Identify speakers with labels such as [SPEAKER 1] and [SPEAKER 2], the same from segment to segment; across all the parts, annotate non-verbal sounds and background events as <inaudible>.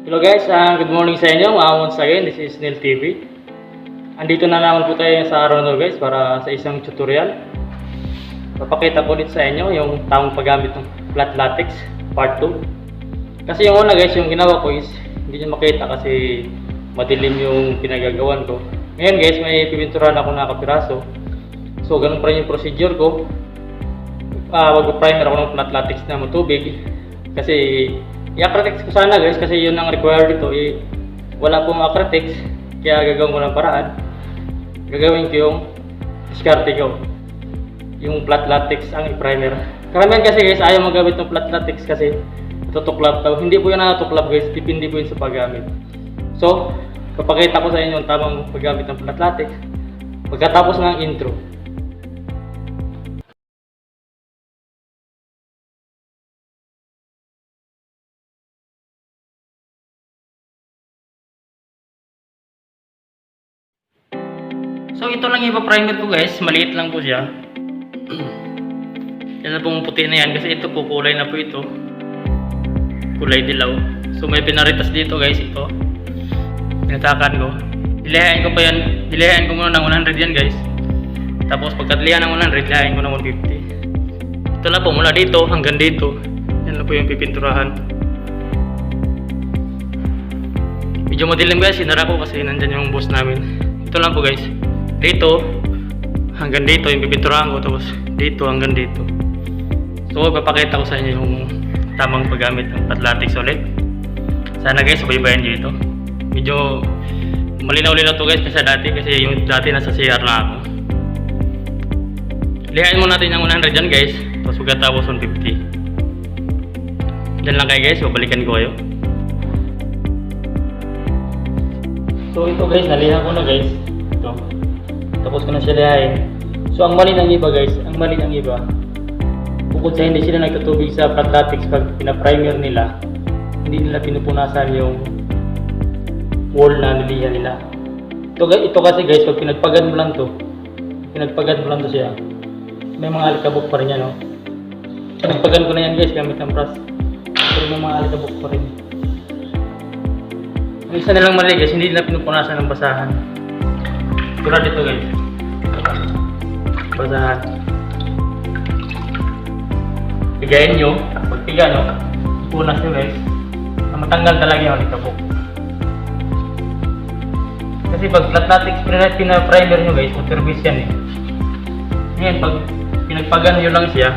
[SPEAKER 1] Hello guys, uh, good morning sa inyo. Uh, once again, this is Neil TV. Andito na naman po tayo sa araw na guys para sa isang tutorial. Papakita ko ulit sa inyo yung tamang paggamit ng flat latex part 2. Kasi yung una guys, yung ginawa ko is hindi nyo makita kasi madilim yung pinagagawan ko. Ngayon guys, may pipinturahan ako na kapiraso. So, ganun pa rin yung procedure ko. Ah, mag-primer ako ng flat latex na matubig. Kasi i-acrylics ko sana guys kasi yun ang required dito. Eh, wala pong acrylics kaya gagawin ko ng paraan. Gagawin ko yung diskarte ko. Yung flat latex ang i-primer. Karamihan kasi guys ayaw magamit ng flat latex kasi natutuklap daw. Hindi po yun natutuklap guys. Depende po yun sa paggamit. So, papakita ko sa inyo ang tamang paggamit ng flat latex. Pagkatapos ng intro. Ito lang yung primer ko guys, maliit lang po siya. <clears throat> Yan na pong puti na yan kasi ito po kulay na po ito. Kulay dilaw. So may pinaritas dito guys ito. Pinatakan ko. Ilayain ko pa yan. Ilayain ko muna ng 100 yan guys. Tapos pagkatlihan ng 100, ilayain ko ng 150. Ito na po mula dito hanggang dito. Yan na po yung pipinturahan. Medyo madilim guys, sinara ko kasi nandyan yung boss namin. Ito lang po guys. Dito, hanggang dito yung pipinturahan ko. Tapos dito hanggang dito. So, papakita ko sa inyo yung tamang paggamit ng patlatex ulit. Sana guys, subaybayan nyo ito. Medyo malinaw-linaw to guys kasi dati. Kasi yung dati nasa CR lang ako. Lihain mo natin yung 100 dyan guys. Tapos pagkatapos 150. Dyan lang kayo guys, babalikan ko kayo. So ito guys, nalihan ko na guys. Ito. Tapos ko na siya lihain. So ang mali ng iba guys, ang mali ng iba, bukod sa hindi sila nagtutubig sa latex pag pina-primer nila, hindi nila pinupunasan yung wall na nilihan nila. Ito, ito kasi guys, pag pinagpagad mo lang to, pinagpagad mo lang to siya, may mga alikabok pa rin yan, no? Pinagpagan ko na yan guys, gamit ng brush. Pero may mga alikabok pa rin. Ang isa nilang mali guys, hindi nila pinupunasan ng basahan. Tulad dito guys. Basahan. Pigayin nyo, pag piga nyo, punas nyo guys, na matanggal talaga yung alikabok. Kasi pag flat latex pina- pina-primer nyo guys, service yan eh. Ngayon, pag pinagpagan nyo lang siya,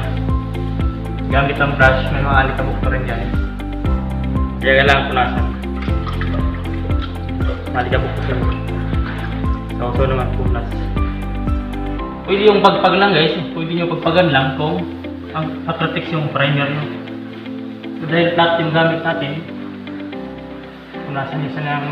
[SPEAKER 1] gamit ang brush, may mga alikabok pa rin yan eh. Kaya kailangan punasan. Alikabok pa siya. So, so naman punas. Pwede yung pagpag lang guys, pwede yung pagpagan lang kung ang patrotix yung primer nyo. So, dahil flat yung gamit natin, punasan niya siya ng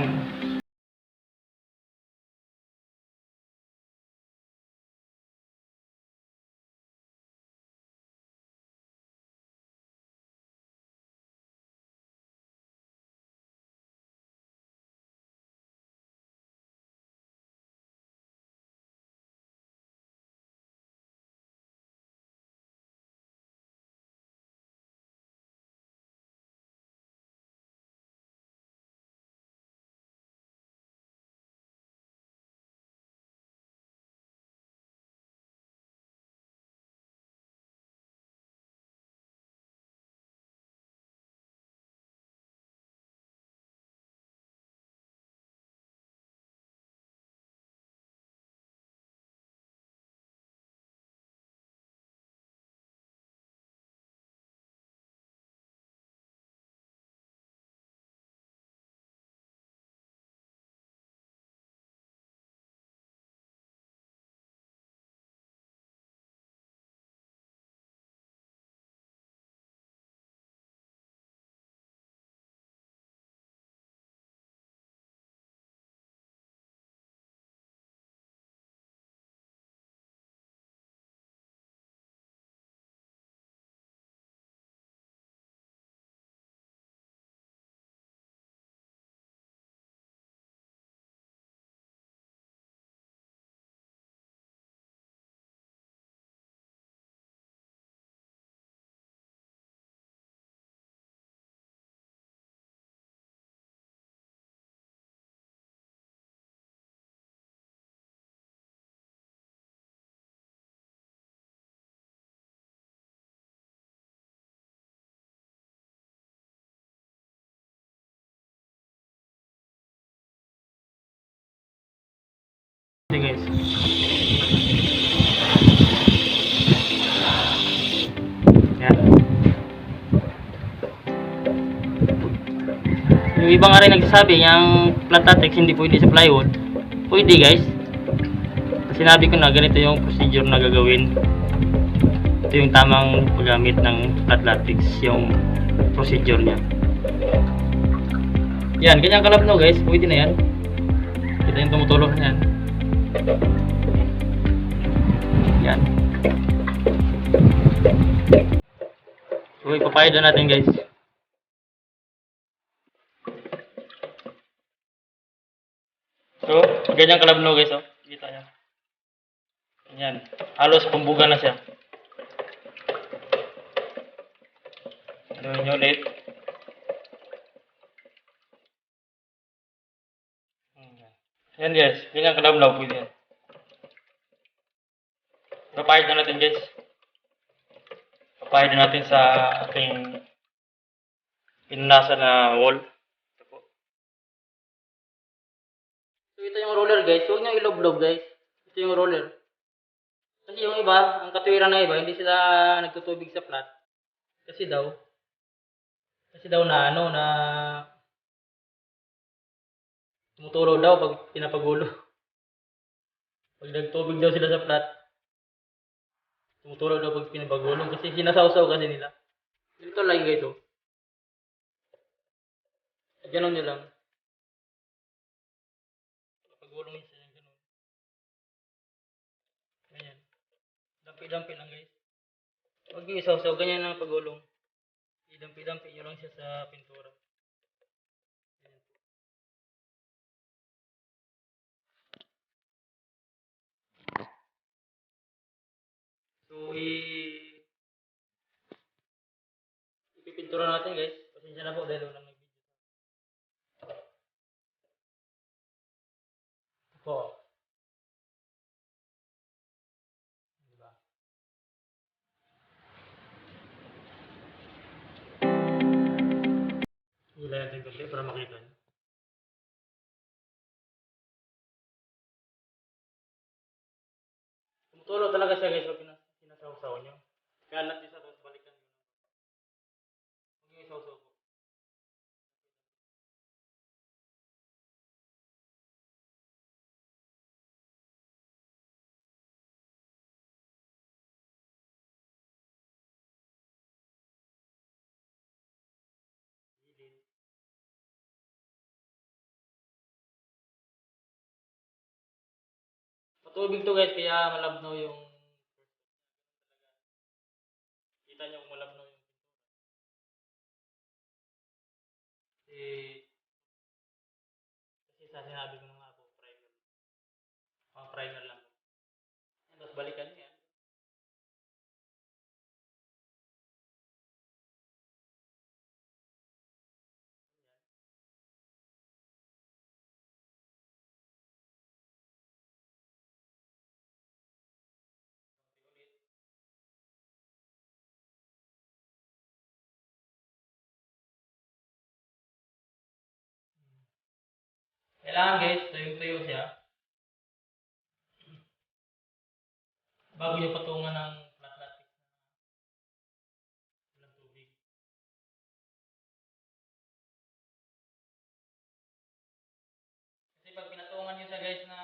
[SPEAKER 1] Ito guys. Yan. Yung iba nga rin nagsasabi, yung Plantatex hindi pwede sa plywood. Pwede guys. Sinabi ko na ganito yung procedure na gagawin. Ito yung tamang paggamit ng flat latex, yung procedure niya. Yan, ganyan kalabno guys, pwede na yan. Kita yung tumutulog na yan. Yan. So, ipapayad na natin guys. So, ganyan kalabno guys, oh. Kita nyo. Yan. Halos pumbuga na siya. Gawin nyo ulit. Yan. Guys. Ganyan kalablaw po yan. Papayad na natin guys. Papayad na natin sa ating pinasa na wall. Ito po. So ito yung roller guys. Huwag nyo ilob-lob guys. Ito yung roller. Kasi yung iba, ang katuwiran ng iba, hindi sila nagtutubig sa flat. Kasi daw, kasi daw na ano, na tumutulo daw pag pinapagulo. Pag nagtubig daw sila sa flat, tumutulo daw pag pinapagulo. Kasi sinasawsaw kasi nila. Ganito lang guys, oh. Ganon nyo lang. Pagulong yun siya, ganon. Ganyan. Dampi-dampi lang guys. Huwag nyo isaw-saw, ganyan ang pagulong. Idampi-dampi nyo lang siya sa pintura. So, i... Ipipintura natin guys. Pasensya na po dahil walang nag-video. Po. Diba? Hila natin konti para makita Matubig to guys, kaya malabnaw yung Kita nyo kung malabnaw yung. Kasi, kasi sa sinabi ko nga po, primer. Pang primer lang. Tapos balikan nyo Kailangan guys, tuyong-tuyo siya. Bago yung patungan ng latex na walang. Kasi pag pinatungan nyo siya guys na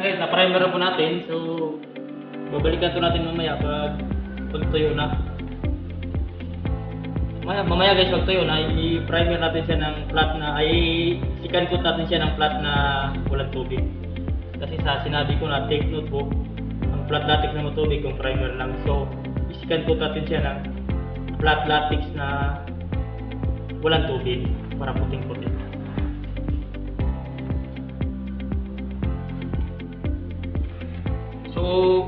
[SPEAKER 1] Guys, na-primer na po natin. So, babalikan to natin mamaya pag pag tuyo na. Mamaya, mamaya guys, pag tuyo na, i-primer natin siya ng flat na, ay sikan coat natin siya ng flat na walang tubig. Kasi sa sinabi ko na, take note po, ang flat latex na matubig kung primer lang. So, isikan po natin siya ng flat latex na walang tubig para puting-puti.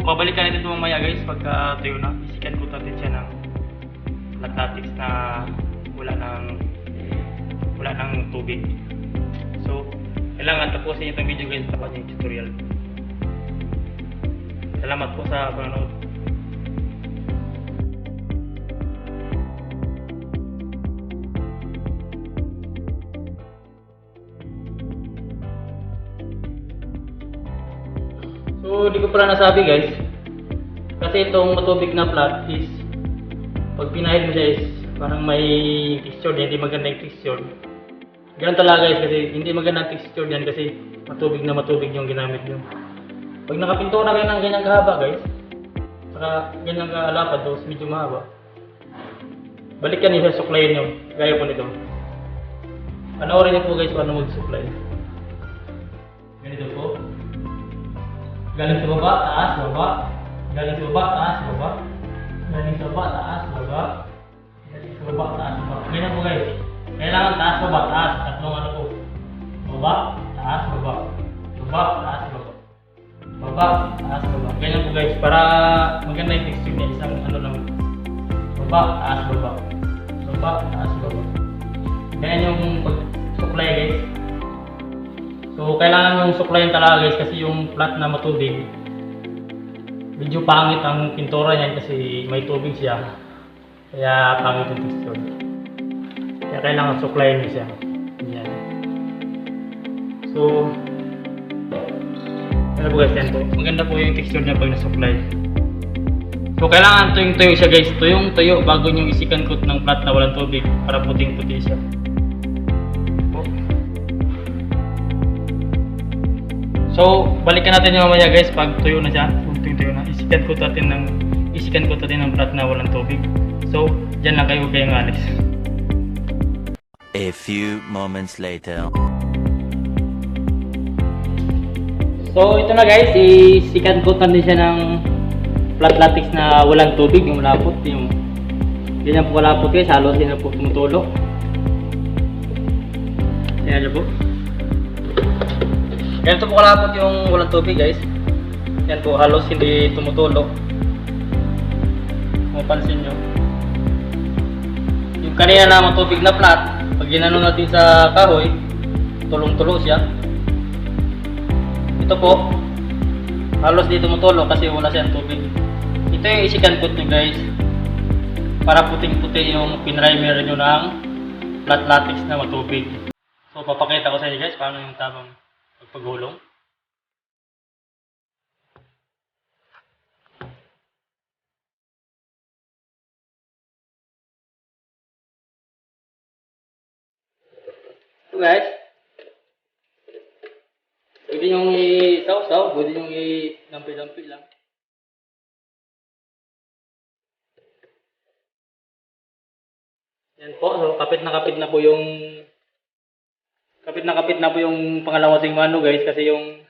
[SPEAKER 1] Babalikan natin ito mamaya guys pagka tuyo na. Isikan ko natin siya ng latex na wala ng wala ng tubig. So, kailangan tapusin itong video guys tapos yung tutorial. Salamat po sa panonood. So, di ko pala nasabi guys. Kasi itong matubig na flat is pag pinahid mo siya is parang may texture din, hindi maganda yung texture. Ganun talaga guys kasi hindi maganda ang texture yan kasi matubig na matubig yung ginamit nyo. Pag nakapintura kayo ng ganyang kahaba guys, saka ganyang kalapad tapos medyo mahaba, balikan niyo sa suklayin nyo, gaya po nito. Panoorin niyo po guys paano mag-supply. Ganito Galing sa baba, taas, baba. Galing sa baba, taas, baba. Galing sa baba, taas, baba. Galing sa baba, taas, baba. Ganyan po guys. Kailangan taas, baba, taas. Tatlong ano po. Baba, taas, baba. Baba, taas, baba. Baba, taas, baba. Ganyan po guys. Para maganda yung texture niya. Isang ano lang. Baba, taas, baba. Baba, taas, baba. Ganyan yung pag-supply guys. So, kailangan yung suklayin talaga guys kasi yung flat na matubig, medyo pangit ang pintura niyan kasi may tubig siya. Kaya pangit yung texture. Kaya kailangan suklayin niyo siya. Yan. So, ano po guys yan po. Maganda po yung texture niya pag nasuklay. So, kailangan tuyong tuyo siya guys. Tuyong tuyo bago nyo isikan coat ng flat na walang tubig para puting-puti siya. So, balikan natin yung mamaya guys pag tuyo na siya. Kung tuyo, tuyo na. Isikan ko natin ng isikan ko natin ng flat na walang tubig. So, dyan lang kayo kayong alis.
[SPEAKER 2] A few moments later.
[SPEAKER 1] So, ito na guys. Isikan ko natin siya ng flat latex na walang tubig. Yung malapot. Yung ganyan po kalapot guys. Halos yun na po tumutulo. Yan na po. Ganito po kalapot yung walang tubig guys. Yan po halos hindi tumutulo. Mapansin nyo. Yung kanina na matubig na flat, pag ginano natin sa kahoy, tulong-tulo siya. Ito po, halos di tumutulo kasi wala siyang tubig. Ito yung isikan coat nyo guys. Para puting-puti yung pinrimer nyo ng flat latex na matubig. So papakita ko sa inyo guys paano yung tamang pagpagulong. Guys, pwede nyo i-saw-saw, pwede nyo i-dampi-dampi lang. Yan po, so kapit na kapit na po yung kapit na kapit na po yung pangalawa ting mano guys kasi yung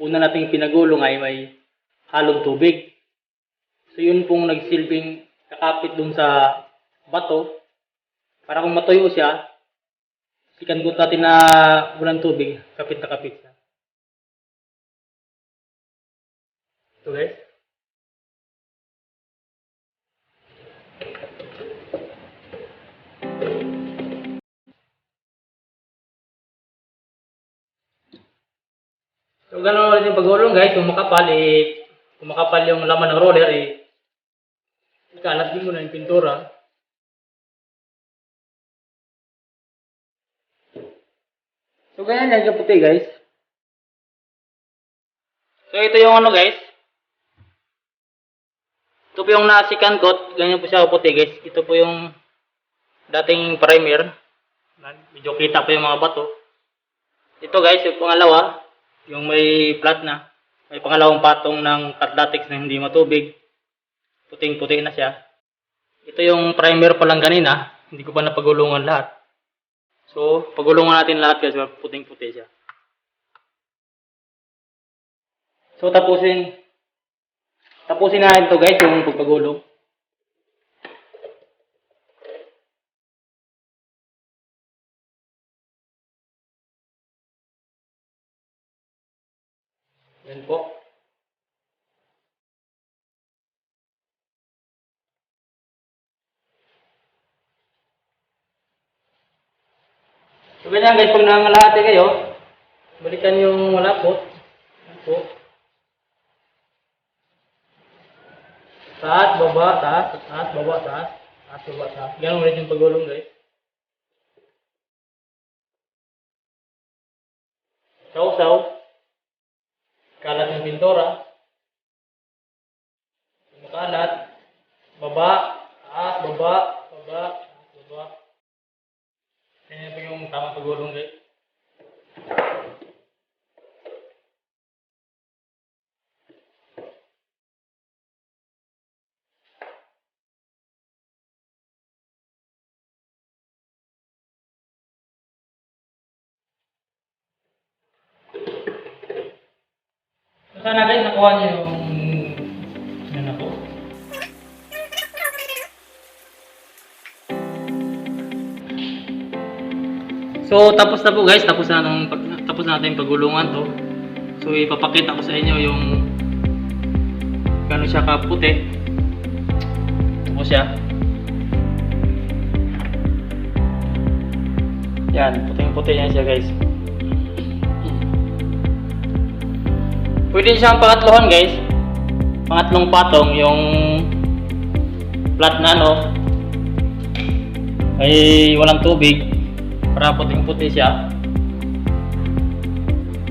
[SPEAKER 1] una nating pinagulong ay may halong tubig. So yun pong nagsilbing kakapit dun sa bato para kung matuyo siya, sikan ko natin na walang tubig, kapit na kapit siya. Ito guys. So, ganun ulit yung pagulong guys. Kung makapal, eh, kung makapal yung laman ng roller, eh, ikalat din mo na yung pintura. So, ganyan yan yung puti guys. So, ito yung ano guys. Ito po yung nasikan coat. Ganyan po siya puti guys. Ito po yung dating primer. Medyo kita po yung mga bato. Ito guys, yung pangalawa. Yung may flat na. May pangalawang patong ng latex na hindi matubig. Puting-puti na siya. Ito yung primer pa lang kanina. Hindi ko pa napagulungan lahat. So, pagulungan natin lahat kasi puting-puti siya. So, tapusin. Tapusin natin to guys, yung pagpagulong. Yan po. So ganyan guys, pag nangalahati kayo, balikan yung malapot. Yan po. Taas, baba, taas, taas, baba, taas. Taas, baba, taas. Ganun ulit yung pagulong guys. Saw-saw. Kalat ng pintura. Kalat. Baba. Taas, baba. Baba. Yan po yung tamang pagulong guys. So, sana guys, nakuha niyo yung So, tapos na po guys, tapos na nung, tapos na natin pagulungan to. So, ipapakita ko sa inyo yung gano'n siya kaputi. Ito siya. Yan, puting-puti yan siya guys. Pwede siyang pangatlohan guys. Pangatlong patong yung flat na ano ay walang tubig para puting-puti siya.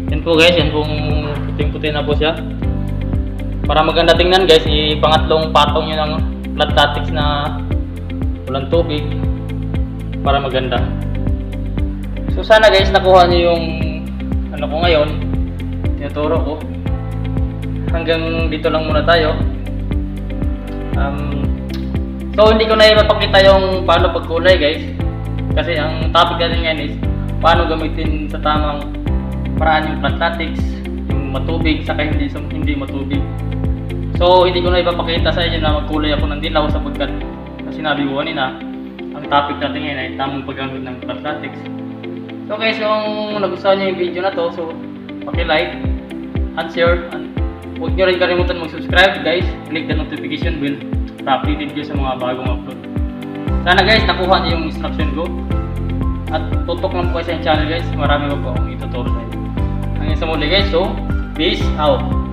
[SPEAKER 1] Yan po guys, yan pong puting-puti na po siya. Para maganda tingnan guys, ipangatlong patong yun ng flat latex na walang tubig para maganda. So sana guys nakuha niyo yung ano ko ngayon, tinuturo ko. Hanggang dito lang muna tayo. Um, so hindi ko na ipapakita yung paano pagkulay guys. Kasi ang topic natin ngayon is paano gamitin sa tamang paraan yung latex, yung matubig, saka hindi, hindi matubig. So hindi ko na ipapakita sa inyo na magkulay ako ng dilaw sapagkat na sinabi ko kanina, ang topic natin ngayon ay tamang paggamit ng latex. So guys, kung nagustuhan niyo yung video na to, so paki-like and share and huwag niyo rin kalimutan mag-subscribe guys. Click the notification bell para updated kayo sa mga bagong upload. Sana guys, nakuha niyo yung instruction ko. At tutok lang po kayo sa channel guys. Marami pa po akong ituturo sa inyo. Hanggang sa muli guys, so peace out.